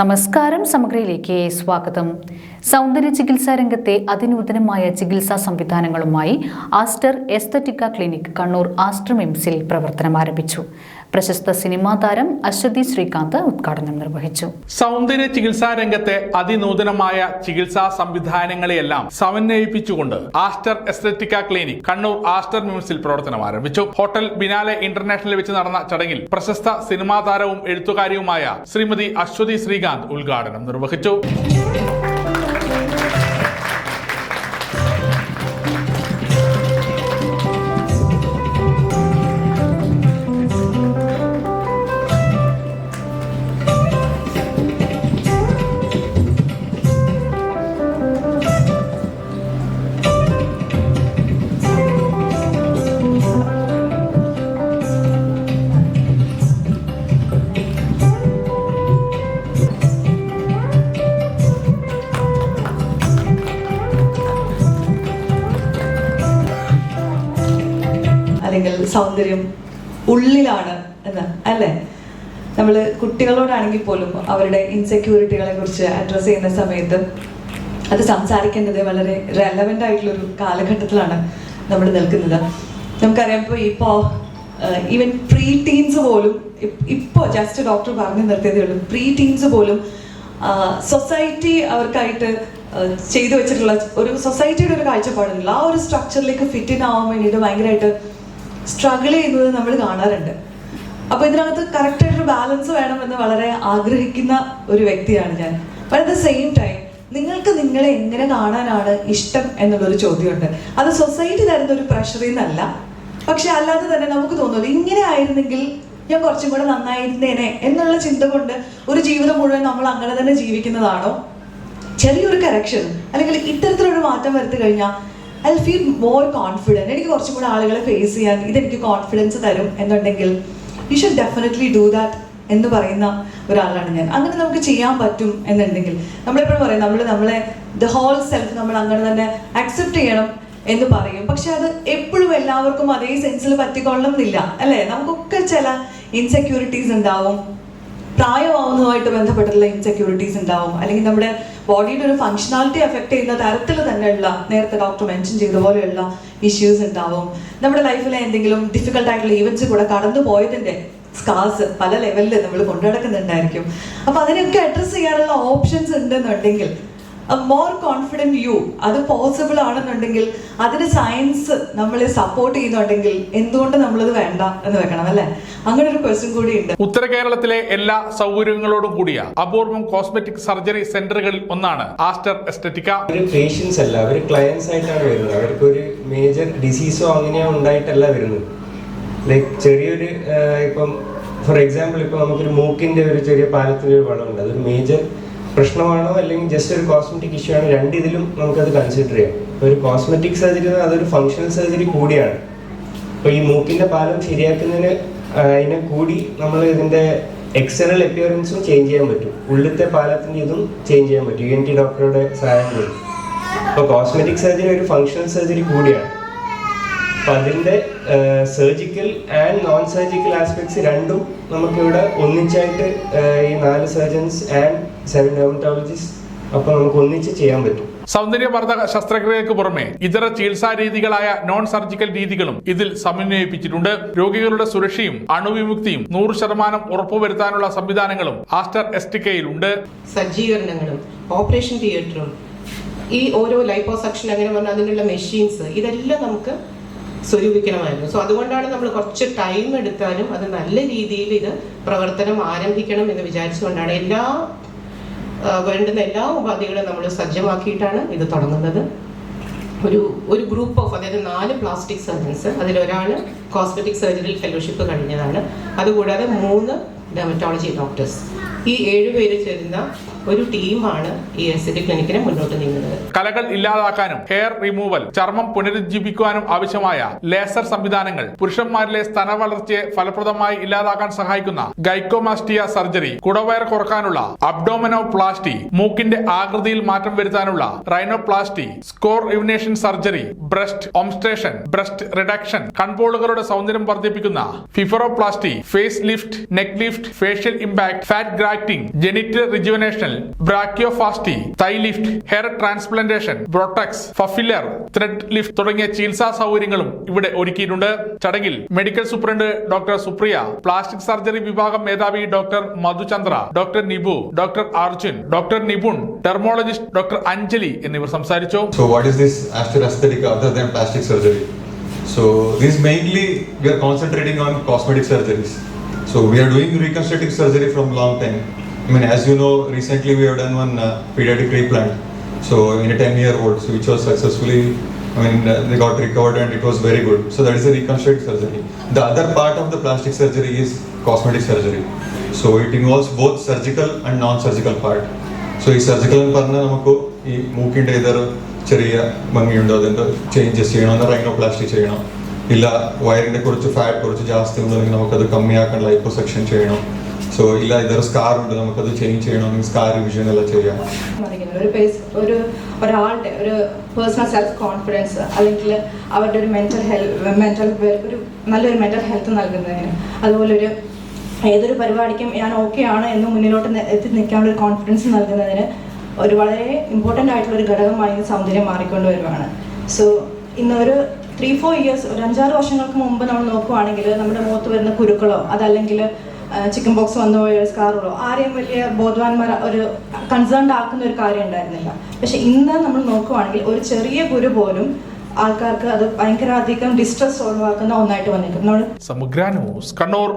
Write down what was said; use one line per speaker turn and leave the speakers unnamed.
നമസ്കാരം സമഗ്രയിലേക്ക് സ്വാഗതം. സൗന്ദര്യ ചികിത്സാ രംഗത്തെ അതിനൂതനമായ ചികിത്സാ സംവിധാനങ്ങളുമായി Aster Aesthetica clinic Kannur Aster മിംസിൽ പ്രവർത്തനം ആരംഭിച്ചു. പ്രശസ്ത സിനിമാ താരം അശ്വതി ശ്രീകാന്ത് ഉദ്ഘാടനം നിർവഹിച്ചു.
സൗന്ദര്യ ചികിത്സാ രംഗത്തെ അതിനൂതനമായ ചികിത്സാ സംവിധാനങ്ങളെയെല്ലാം സമന്വയിപ്പിച്ചുകൊണ്ട് Aster Aesthetica clinic Kannur Aster മ്യൂസിൽ പ്രവർത്തനം ആരംഭിച്ചു. ഹോട്ടൽ ബിനാലെ ഇന്റർനാഷണലിൽ വെച്ച് നടന്ന ചടങ്ങിൽ പ്രശസ്ത സിനിമാ താരവും എഴുത്തുകാരിയുമായ ശ്രീമതി അശ്വതി ശ്രീകാന്ത് ഉദ്ഘാടനം നിർവഹിച്ചു.
അല്ലെങ്കിൽ സൗന്ദര്യം ഉള്ളിലാണ് എന്ന് അല്ലേ? നമ്മൾ കുട്ടികളോടാണെങ്കിൽ പോലും അവരുടെ ഇൻസെക്യൂരിറ്റികളെ കുറിച്ച് അഡ്രസ്സ് ചെയ്യുന്ന സമയത്ത് അത് സംസാരിക്കേണ്ടത് വളരെ റെലവെന്റ് ആയിട്ടുള്ള ഒരു കാലഘട്ടത്തിലാണ് നമ്മൾ നിൽക്കുന്നത്. നമുക്കറിയാം ഇപ്പോൾ ഇപ്പോൾ ഈവൻ പ്രീ ടീൻസ് പോലും ഇപ്പോൾ ജസ്റ്റ് ഡോക്ടർ പറഞ്ഞു നിർത്തിയതേ ഉള്ളൂ. പ്രീ ടീൻസ് പോലും സൊസൈറ്റി അവർക്കായിട്ട് ചെയ്തു വെച്ചിട്ടുള്ള ഒരു സൊസൈറ്റിയുടെ ഒരു കാഴ്ചപ്പാടുണ്ടല്ലോ. ആ ഒരു സ്ട്രക്ചറിലേക്ക് ഫിറ്റ് ഇൻ ആവാൻ വേണ്ടിയിട്ട് ഭയങ്കരമായിട്ട് സ്ട്രഗിൾ ചെയ്യുന്നത് നമ്മൾ കാണാറുണ്ട്. അപ്പൊ ഇതിനകത്ത് കറക്റ്റ് ആയിട്ടൊരു ബാലൻസ് വേണമെന്ന് വളരെ ആഗ്രഹിക്കുന്ന ഒരു വ്യക്തിയാണ് ഞാൻ. അറ്റ് ദ സെയിം ടൈം നിങ്ങൾക്ക് നിങ്ങളെ എങ്ങനെ കാണാനാണ് ഇഷ്ടം എന്നുള്ളൊരു ചോദ്യമുണ്ട്. അത് സൊസൈറ്റി തരുന്ന ഒരു പ്രഷറിൽ നിന്നല്ല പക്ഷെ അല്ലാതെ തന്നെ നമുക്ക് തോന്നുന്നു ഇങ്ങനെ ആയിരുന്നെങ്കിൽ ഞാൻ കുറച്ചും കൂടെ നന്നായിരുന്നേനെ എന്നുള്ള ചിന്ത കൊണ്ട് ഒരു ജീവിതം മുഴുവൻ നമ്മൾ അങ്ങനെ തന്നെ ജീവിക്കുന്നതാണോ? ചെറിയൊരു കറക്ഷൻ അല്ലെങ്കിൽ ഇത്തരത്തിലൊരു മാറ്റം വരുത്തി കഴിഞ്ഞാൽ ഐ ഫീൽ മോർ കോൺഫിഡന്റ് എനിക്ക് കുറച്ചും കൂടെ ആളുകളെ ഫേസ് ചെയ്യാൻ ഇതെനിക്ക് കോൺഫിഡൻസ് തരും എന്നുണ്ടെങ്കിൽ you should definitely do that എന്ന് പറയുന്ന ഒരാളാണ് ഞാൻ. അങ്ങനെ നമുക്ക് ചെയ്യാൻ പറ്റും എന്നുണ്ടെങ്കിൽ നമ്മളെപ്പോഴും പറയും നമ്മൾ നമ്മളെ ദ ഹോൾ സെൽഫ് നമ്മൾ അങ്ങനെ തന്നെ അക്സെപ്റ്റ് ചെയ്യണം എന്ന് പറയും. പക്ഷെ അത് എപ്പോഴും എല്ലാവർക്കും അതേ സെൻസിൽ പറ്റിക്കൊള്ളണം എന്നില്ല അല്ലേ? നമുക്കൊക്കെ ചില ഇൻസെക്യൂരിറ്റീസ് ഉണ്ടാവും. പ്രായമാവുന്നതുമായിട്ട് ബന്ധപ്പെട്ടുള്ള ഇൻസെക്യൂരിറ്റീസ് ഉണ്ടാവും. അല്ലെങ്കിൽ നമ്മുടെ ബോഡിയുടെ ഒരു ഫങ്ഷണാലിറ്റി എഫക്ട് ചെയ്യുന്ന തരത്തിൽ തന്നെയുള്ള നേരത്തെ ഡോക്ടർ മെൻഷൻ ചെയ്ത പോലെയുള്ള ഇഷ്യൂസ് ഉണ്ടാവും. നമ്മുടെ ലൈഫിലെ എന്തെങ്കിലും ഡിഫിക്കൽട്ട് ആയിട്ടുള്ള ഈവൻസ് കൂടെ കടന്നു പോയതിന്റെ സ്കാസ് പല ലെവലിൽ നമ്മൾ കൊണ്ടു നടക്കുന്നുണ്ടായിരിക്കും അപ്പൊ അതിനൊക്കെ അഡ്രസ് ചെയ്യാനുള്ള ഓപ്ഷൻസ് ഉണ്ടെന്നുണ്ടെങ്കിൽ മോർ കോൺഫിഡന്റ് യു അത് പോസിബിൾ ആണെന്നുണ്ടെങ്കിൽ അതിന് സയൻസ് നമ്മളെ സപ്പോർട്ട് ചെയ്യുന്നുണ്ടെങ്കിൽ എന്തുകൊണ്ട് നമ്മളത് വേണ്ട എന്ന് വെക്കണം അല്ലേ? അങ്ങനെ ഒരു ക്വസ്റ്റ്യൻ കൂടി ഉണ്ട്.
ഉത്തര കേരളത്തിലെ എല്ലാ സൗകര്യങ്ങളോടും കൂടിയ അപൂർവം കോസ്മെറ്റിക് സർജറി സെന്ററുകളിൽ ഒന്നാണ് ആസ്റ്റർ എസ്തെറ്റിക്ക
അവർ പേഷ്യൻസ് അല്ല അവർ ക്ലയൻസ് ആയിട്ടാണ് വരുന്നത്. അവർക്ക് ഒരു മേജർ ഡിസീസോ അങ്ങനെയോ ഉണ്ടായിട്ടല്ല വരുന്നത്. ലൈക്ക് ചെറിയൊരു ഇപ്പം ഫോർ എക്സാമ്പിൾ ഇപ്പം നമുക്കൊരു മൂക്കിന്റെ ഒരു ചെറിയ പാലത്തിന്റെ ഒരു വളമുണ്ട്. അതൊരു മേജർ പ്രശ്നമാണോ അല്ലെങ്കിൽ ജസ്റ്റ് ഒരു കോസ്മെറ്റിക് ഇഷ്യൂ ആണോ? രണ്ട് ഇതിലും നമുക്കത് കൺസിഡർ ചെയ്യാം. ഒരു കോസ്മെറ്റിക് സർജറി അതൊരു ഫങ്ഷണൽ സർജറി കൂടിയാണ്. അപ്പോൾ ഈ മൂക്കിന്റെ പാലം ശരിയാക്കുന്നതിന് അതിനെ കൂടി നമ്മൾ ഇതിന്റെ എക്സ്റ്റേണൽ അപ്പിയറൻസും ചേഞ്ച് ചെയ്യാൻ പറ്റും. ഉള്ളിലത്തെ പാലത്തിന്റെ ഇതും ചേഞ്ച് ചെയ്യാൻ പറ്റും. യു എൻ ടി ഡോക്ടറുടെ സഹായം കൂടി. അപ്പോൾ കോസ്മെറ്റിക് സർജറി ഒരു ഫങ്ഷണൽ സർജറി കൂടിയാണ്. അപ്പൊ അതിന്റെ surgical and non surgical aspects രണ്ടും നമുക്കിവിടെ ഒന്നിച്ചായിട്ട് ഈ നാല് സർജൻസ് ആൻഡ് സെവൻ ഡെർമറ്റോളജിസ്റ്റ് അപ്പൊ നമുക്ക് ഒന്നിച്ച് ചെയ്യാൻ പറ്റും.
സൗന്ദര്യവർദ്ധക ശസ്ത്രക്രിയക്ക് പുറമെ ഇതര ചികിത്സാ രീതികളായ നോൺ സർജിക്കൽ രീതികളും ഇതിൽ സമന്വയിപ്പിച്ചിട്ടുണ്ട്. രോഗികളുടെ സുരക്ഷയും അണുവിമുക്തിയും നൂറ് ശതമാനം ഉറപ്പുവരുത്താനുള്ള സംവിധാനങ്ങളും ആസ്റ്റർ എസ്റ്റിക്കയിലുണ്ട്
സജ്ജീകരണങ്ങളും ഓപ്പറേഷൻ തിയേറ്ററും ഈ ഓരോ ലൈപ്പോസക്ഷൻ അങ്ങനെ പറഞ്ഞാൽ അതിനുള്ള മെഷീൻസ് ഇതെല്ലാം നമുക്ക് സ്വരൂപിക്കണമായിരുന്നു. സോ അതുകൊണ്ടാണ് നമ്മൾ കുറച്ച് ടൈം എടുത്താലും അത് നല്ല രീതിയിൽ ഇത് പ്രവർത്തനം ആരംഭിക്കണം എന്ന് വിചാരിച്ചുകൊണ്ടാണ് എല്ലാ വേണ്ടുന്ന എല്ലാ ഉപാധികളും നമ്മൾ സജ്ജമാക്കിയിട്ടാണ് ഇത് തുടങ്ങുന്നത്. ഒരു ഒരു ഗ്രൂപ്പ് ഓഫ് അതായത് നാല് പ്ലാസ്റ്റിക് സർജൻസ് അതിലൊരാൾ കോസ്മെറ്റിക് സർജറിയിൽ ഫെലോഷിപ്പ് കഴിഞ്ഞതാണ്. അതുകൂടാതെ മൂന്ന് ഡെമറ്റോളജി ഡോക്ടേഴ്സ് ഈ ഏഴുപേര് ചേരുന്ന ഒരു ടീമാണ് ഈ എസ്തെറ്റിക് ക്ലിനിക്കിനെ മുന്നോട്ട് നീങ്ങുന്നത്.
കലകൾ ഇല്ലാതാക്കാനും ഹെയർ റിമൂവൽ ചർമ്മം പുനരുജ്ജീവിക്കുവാനും ആവശ്യമായ ലേസർ സംവിധാനങ്ങൾ പുരുഷന്മാരിലെ സ്തന വളർച്ചയെ ഫലപ്രദമായി ഇല്ലാതാക്കാൻ സഹായിക്കുന്ന ഗൈക്കോമാസ്റ്റിയ സർജറി കുടവയർ കുറക്കാനുള്ള അബ്ഡോമനോപ്ലാസ്റ്റി മൂക്കിന്റെ ആകൃതിയിൽ മാറ്റം വരുത്താനുള്ള റൈനോപ്ലാസ്റ്റി സ്കോർ ഇവിനേഷൻ സർജറി ബ്രസ്റ്റ് ഓംസ്ട്രേഷൻ ബ്രസ്റ്റ് റിഡക്ഷൻ കൺപോളുകളുടെ സൗന്ദര്യം വർദ്ധിപ്പിക്കുന്ന blepharoplasty face lift neck lift facial impact fat grafting genital rejuvenation brachioplasty thigh lift hair transplantation Botox filler thread lift തുടങ്ങിയ ചികിത്സാ സൗകര്യങ്ങളും ഇവിടെ ഒരുക്കിയിട്ടുണ്ട് ചടങ്ങിൽ medical superintendent doctor Supriya plastic surgery വിഭാഗം മേധാവി doctor Madhuchandra doctor Nibu doctor Arjun doctor Nipun dermatologist doctor Anjali എന്നിവർ സംസാരിച്ചു
So what? So this mainly we are concentrating on cosmetic surgeries. So we are doing reconstructive surgery from long time. I mean, as you know, recently we have done one uh, pediatric replant. So in a 10 year old, so which was successfully, I mean, uh, they got recovered and it was very good. So that is a reconstructive surgery. The other part of the plastic surgery is cosmetic surgery. So it involves both surgical and non-surgical part. So ഈ surgical എന്ന് പറഞ്ഞാൽ നമുക്ക് ഈ മൂക്കിന്റെ ഏതൊരു ചെറിയ ഭംഗിയുണ്ടോ അതിന്റെ changes ചെയ്യണം എന്ന് റൈനോപ്ലാസ്റ്റി ചെയ്യണം ഇല്ല വയറിന്റെ കുറച്ച് ഫാറ്റ് കുറച്ച് ജാസ്തി ഉണ്ടെങ്കിൽ നമുക്കത് കമ്മിയാക്കാൻ ലൈപ്പോസെക്ഷൻ ചെയ്യണം. സോ ഇല്ല ഇതൊരു സ്കാർ ഉണ്ട് നമുക്കത് ചേഞ്ച് ചെയ്യണമെങ്കിൽ സ്കാർ റിവിഷൻ എല്ലാം ചെയ്യാം.
ഒരു ഒരാളുടെ ഒരു പേഴ്സണൽ സെൽഫ് കോൺഫിഡൻസ് അല്ലെങ്കിൽ അവരുടെ ഒരു മെന്റൽ ഹെൽത്ത് മെന്റൽ ഒരു നല്ലൊരു മെന്റൽ ഹെൽത്ത് നൽകുന്നതിന്. അതുപോലെ ഒരു ഏതൊരു പരിപാടിക്കും ഞാൻ ഓക്കെ ആണ് എന്ന് മുന്നിലോട്ട് എത്തി നിൽക്കാനുള്ള ഒരു കോൺഫിഡൻസ് നൽകുന്നതിന് ഒരു വളരെ ഇമ്പോർട്ടന്റ് ആയിട്ടുള്ള ഒരു ഘടകമായി സൗന്ദര്യം മാറിക്കൊണ്ട് വരുവാണ് സോ ഇന്ന് ഒരു ത്രീ ഫോർ ഇയേഴ്സ് ഒരു അഞ്ചാറ് വർഷങ്ങൾക്ക് മുമ്പ് നമ്മൾ നോക്കുവാണെങ്കിൽ നമ്മുടെ മുഖത്ത് വരുന്ന കുരുക്കളോ അതല്ലെങ്കിൽ ചിക്കൻ ബോക്സ് വന്നു പോയ സ്കാറുകളോ ആരെയും വലിയ ബോധവാന്മാർ ഒരു കൺസേൺഡ് ആക്കുന്ന ഒരു കാര്യം ഉണ്ടായിരുന്നില്ല. പക്ഷെ ഇന്ന് നമ്മൾ നോക്കുവാണെങ്കിൽ ഒരു ചെറിയ കുരു പോലും ആൾക്കാർക്ക് അത് ഭയങ്കര അധികം ഡിസ്ട്രെസ് ഒഴിവാക്കുന്ന ഒന്നായിട്ട് വന്നിട്ടുണ്ട് നമ്മൾ